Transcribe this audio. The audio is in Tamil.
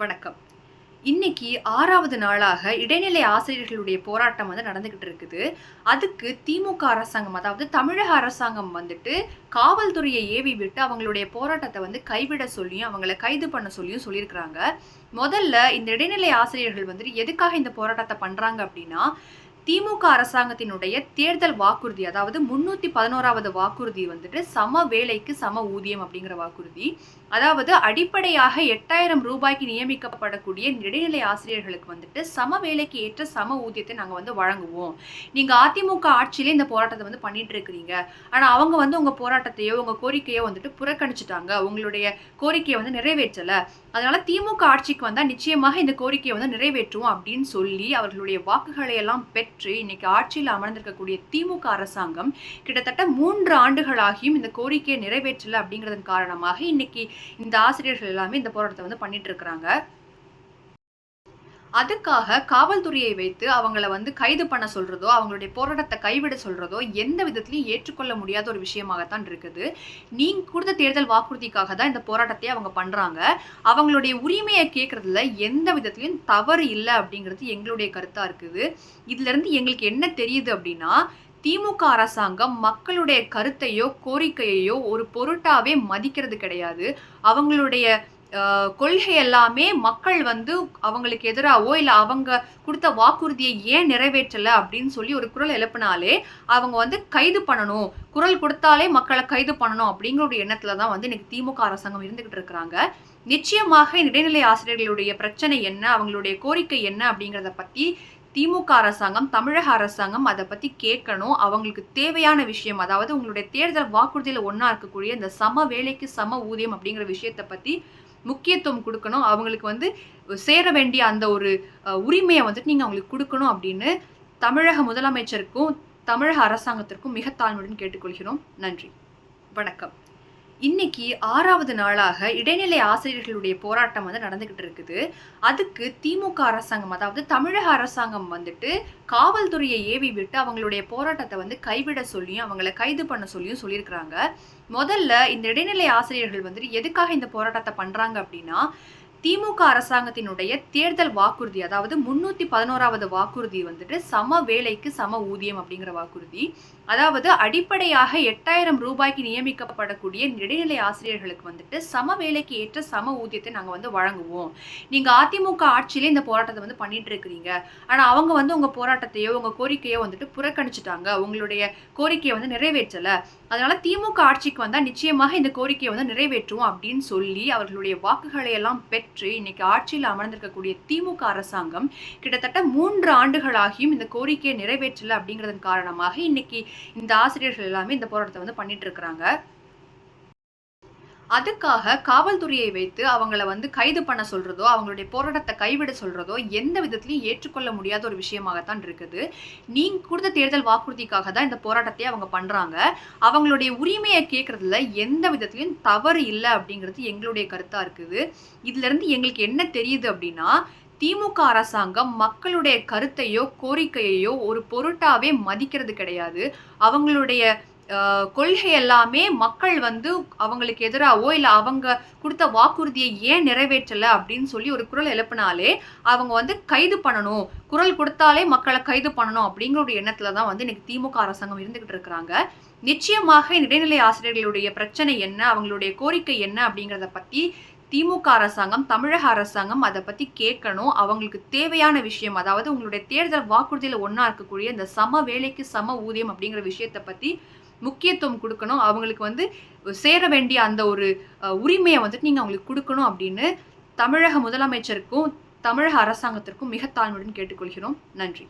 வணக்கம். இன்னைக்கு ஆறாவது நாளாக இடைநிலை ஆசிரியர்களுடைய போராட்டம் வந்து நடந்துகிட்டு இருக்குது. அதுக்கு திமுக அரசாங்கம் அதாவது தமிழக அரசாங்கம் வந்துட்டு காவல்துறையை ஏவி விட்டு அவங்களுடைய போராட்டத்தை வந்து கைவிட சொல்லியும் அவங்கள கைது பண்ண சொல்லியும் சொல்லியிருக்கிறாங்க. முதல்ல இந்த இடைநிலை ஆசிரியர்கள் வந்துட்டு எதுக்காக இந்த போராட்டத்தை பண்ணுறாங்க அப்படின்னா திமுக அரசாங்கத்தினுடைய தேர்தல் வாக்குறுதி அதாவது முன்னூத்தி பதினோராவது வாக்குறுதி வந்துட்டு சம வேலைக்கு சம ஊதியம் அப்படிங்கிற வாக்குறுதி. அதாவது அடிப்படையாக எட்டாயிரம் ரூபாய்க்கு நியமிக்கப்படக்கூடிய இடைநிலை ஆசிரியர்களுக்கு வந்துட்டு சம வேலைக்கு ஏற்ற சம ஊதியத்தை நாங்க வந்து வழங்குவோம். நீங்க அதிமுக ஆட்சியிலே இந்த போராட்டத்தை வந்து பண்ணிட்டு இருக்கிறீங்க. ஆனா அவங்க வந்து உங்க போராட்டத்தையோ உங்க கோரிக்கையோ வந்துட்டு புறக்கணிச்சுட்டாங்க. உங்களுடைய கோரிக்கையை வந்து நிறைவேற்றல. அதனால திமுக ஆட்சிக்கு வந்தா நிச்சயமாக இந்த கோரிக்கையை வந்து நிறைவேற்றுவோம் அப்படின்னு சொல்லி அவர்களுடைய வாக்குகளை எல்லாம் பெற்று இன்னைக்கு ஆட்சியில் அமர்ந்திருக்கக்கூடிய திமுக அரசாங்கம் கிட்டத்தட்ட மூன்று ஆண்டுகளாகியும் இந்த கோரிக்கையை நிறைவேற்றல அப்படிங்கிறதன் காரணமாக இன்னைக்கு இந்த ஆசிரியர்கள் எல்லாமே இந்த போராட்டத்தை வந்து பண்ணிட்டு இருக்கிறாங்க. அதுக்காக காவல்துறையை வைத்து அவங்கள வந்து கைது பண்ண சொல்றதோ அவங்களுடைய போராட்டத்தை கைவிட சொல்றதோ எந்த விதத்திலையும் ஏற்றுக்கொள்ள முடியாத ஒரு விஷயமாகத்தான் இருக்குது. நீங்க கொடுத்த தேர்தல் வாக்குறுதிக்காக தான் இந்த போராட்டத்தை அவங்க பண்றாங்க. அவங்களுடைய உரிமையை கேட்கறதுல எந்த விதத்திலையும் தவறு இல்லை அப்படிங்கிறது எங்களுடைய கருத்தா இருக்குது. இதுல இருந்து எங்களுக்கு என்ன தெரியுது அப்படின்னா திமுக அரசாங்கம் மக்களுடைய கருத்தையோ கோரிக்கையையோ ஒரு பொருட்டாவே மதிக்கிறது கிடையாது. அவங்களுடைய கொள்கை எல்லாமே மக்கள் வந்து அவங்களுக்கு எதிராகவோ இல்லை அவங்க கொடுத்த வாக்குறுதியை ஏன் நிறைவேற்றலை அப்படின்னு சொல்லி ஒரு குரல் எழுப்பினாலே அவங்க வந்து கைது பண்ணணும். குரல் கொடுத்தாலே மக்களை கைது பண்ணணும் அப்படிங்கிற ஒரு எண்ணத்தில் தான் வந்து இன்னைக்கு திமுக அரசாங்கம் இருந்துகிட்டு இருக்கிறாங்க. நிச்சயமாக இந்த இடைநிலை ஆசிரியர்களுடைய பிரச்சனை என்ன? அவங்களுடைய கோரிக்கை என்ன? அப்படிங்கிறத பற்றி திமுக அரசாங்கம் தமிழக அரசாங்கம் அதை பற்றி கேட்கணும். அவங்களுக்கு தேவையான விஷயம் அதாவது உங்களுடைய தேர்தல் வாக்குறுதியில் ஒன்றா இருக்கக்கூடிய இந்த சம வேலைக்கு சம ஊதியம் அப்படிங்கிற விஷயத்தை பற்றி முக்கியத்துவம் கொடுக்கணும். அவங்களுக்கு வந்து சேர வேண்டிய அந்த ஒரு உரிமையை வந்துட்டு நீங்க அவங்களுக்கு கொடுக்கணும் அப்படின்னு தமிழக முதலமைச்சருக்கும் தமிழக அரசாங்கத்திற்கும் மிக தாழ்மையுடன் கேட்டுக்கொள்கிறோம். நன்றி. வணக்கம். இன்னைக்கு ஆறாவது நாளாக இடைநிலை ஆசிரியர்களுடைய போராட்டம் வந்து நடந்துகிட்டு இருக்குது. அதுக்கு திமுக அரசாங்கம் அதாவது தமிழக அரசாங்கம் வந்துட்டு காவல்துறையை ஏவி விட்டு அவங்களுடைய போராட்டத்தை வந்து கைவிட சொல்லியும் அவங்கள கைது பண்ண சொல்லியும் சொல்லியிருக்கிறாங்க. முதல்ல இந்த இடைநிலை ஆசிரியர்கள் வந்துட்டு எதுக்காக இந்த போராட்டத்தை பண்ணுறாங்க அப்படின்னா திமுக அரசாங்கத்தினுடைய தேர்தல் வாக்குறுதி அதாவது முன்னூத்தி பதினோராவது வாக்குறுதி வந்துட்டு சம வேலைக்கு சம ஊதியம் அப்படிங்கிற வாக்குறுதி. அதாவது அடிப்படையாக எட்டாயிரம் ரூபாய்க்கு நியமிக்கப்படக்கூடிய இடைநிலை ஆசிரியர்களுக்கு வந்துட்டு சம வேலைக்கு ஏற்ற சம ஊதியத்தை நாங்கள் வந்து வழங்குவோம். நீங்க அதிமுக ஆட்சியிலே இந்த போராட்டத்தை வந்து பண்ணிட்டு இருக்கிறீங்க. ஆனா அவங்க வந்து உங்க போராட்டத்தையோ உங்க கோரிக்கையோ வந்துட்டு புறக்கணிச்சுட்டாங்க. உங்களுடைய கோரிக்கையை வந்து நிறைவேற்றல. அதனால திமுக ஆட்சிக்கு வந்தா நிச்சயமாக இந்த கோரிக்கையை வந்து நிறைவேற்றுவோம் அப்படின்னு சொல்லி அவர்களுடைய வாக்குகளை எல்லாம் பெற்று இன்னைக்கு ஆட்சியில் அமர்ந்திருக்கக்கூடிய திமுக அரசாங்கம் கிட்டத்தட்ட மூன்று ஆண்டுகளாகியும் இந்த கோரிக்கையை நிறைவேற்றல அப்படிங்கிறதன் காரணமாக இன்னைக்கு இந்த ஆசிரியர்கள் எல்லாமே இந்த போராட்டத்தை வந்து பண்ணிட்டு இருக்கிறாங்க. அதுக்காக காவல்துறையை வைத்து அவங்கள வந்து கைது பண்ண சொல்றதோ அவங்களுடைய போராட்டத்தை கைவிட சொல்றதோ எந்த விதத்திலையும் ஏற்றுக்கொள்ள முடியாத ஒரு விஷயமாகத்தான் இருக்குது. நீங்க கொடுத்த தேர்தல் வாக்குறுதிக்காக தான் இந்த போராட்டத்தை அவங்க பண்றாங்க. அவங்களுடைய உரிமையை கேட்கறதுல எந்த விதத்திலையும் தவறு இல்லை அப்படிங்கிறது எங்களுடைய கருத்தா இருக்குது. இதுல இருந்து எங்களுக்கு என்ன தெரியுது அப்படின்னா திமுக அரசாங்கம் மக்களுடைய கருத்தையோ கோரிக்கையையோ ஒரு பொருட்டாவே மதிக்கிறது கிடையாது. அவங்களுடைய கொள்கை எல்லாமே மக்கள் வந்து அவங்களுக்கு எதிராகவோ இல்லை அவங்க கொடுத்த வாக்குறுதியை ஏன் நிறைவேற்றலை அப்படின்னு சொல்லி ஒரு குரல் எழுப்பினாலே அவங்க வந்து கைது பண்ணணும். குரல் கொடுத்தாலே மக்களை கைது பண்ணணும் அப்படிங்கிற ஒரு எண்ணத்தில் தான் வந்து இன்னைக்கு திமுக அரசாங்கம் இருந்துகிட்டு இருக்கிறாங்க. நிச்சயமாக இந்த இடைநிலை ஆசிரியர்களுடைய பிரச்சனை என்ன? அவங்களுடைய கோரிக்கை என்ன? அப்படிங்கிறத பற்றி திமுக அரசாங்கம் தமிழக அரசாங்கம் அதை பற்றி கேட்கணும். அவங்களுக்கு தேவையான விஷயம் அதாவது உங்களுடைய தேர்தல் வாக்குறுதியில் ஒன்றா இருக்கக்கூடிய இந்த சம வேலைக்கு சம ஊதியம் அப்படிங்கிற விஷயத்தை பற்றி முக்கியத்துவம் கொடுக்கணும். அவங்களுக்கு வந்து சேர வேண்டிய அந்த ஒரு உரிமையை வந்துட்டு நீங்கள் அவங்களுக்கு கொடுக்கணும் அப்படின்னு தமிழக முதலமைச்சருக்கும் தமிழக அரசாங்கத்திற்கும் மிக தாழ்மையுடன் கேட்டுக்கொள்கிறோம். நன்றி.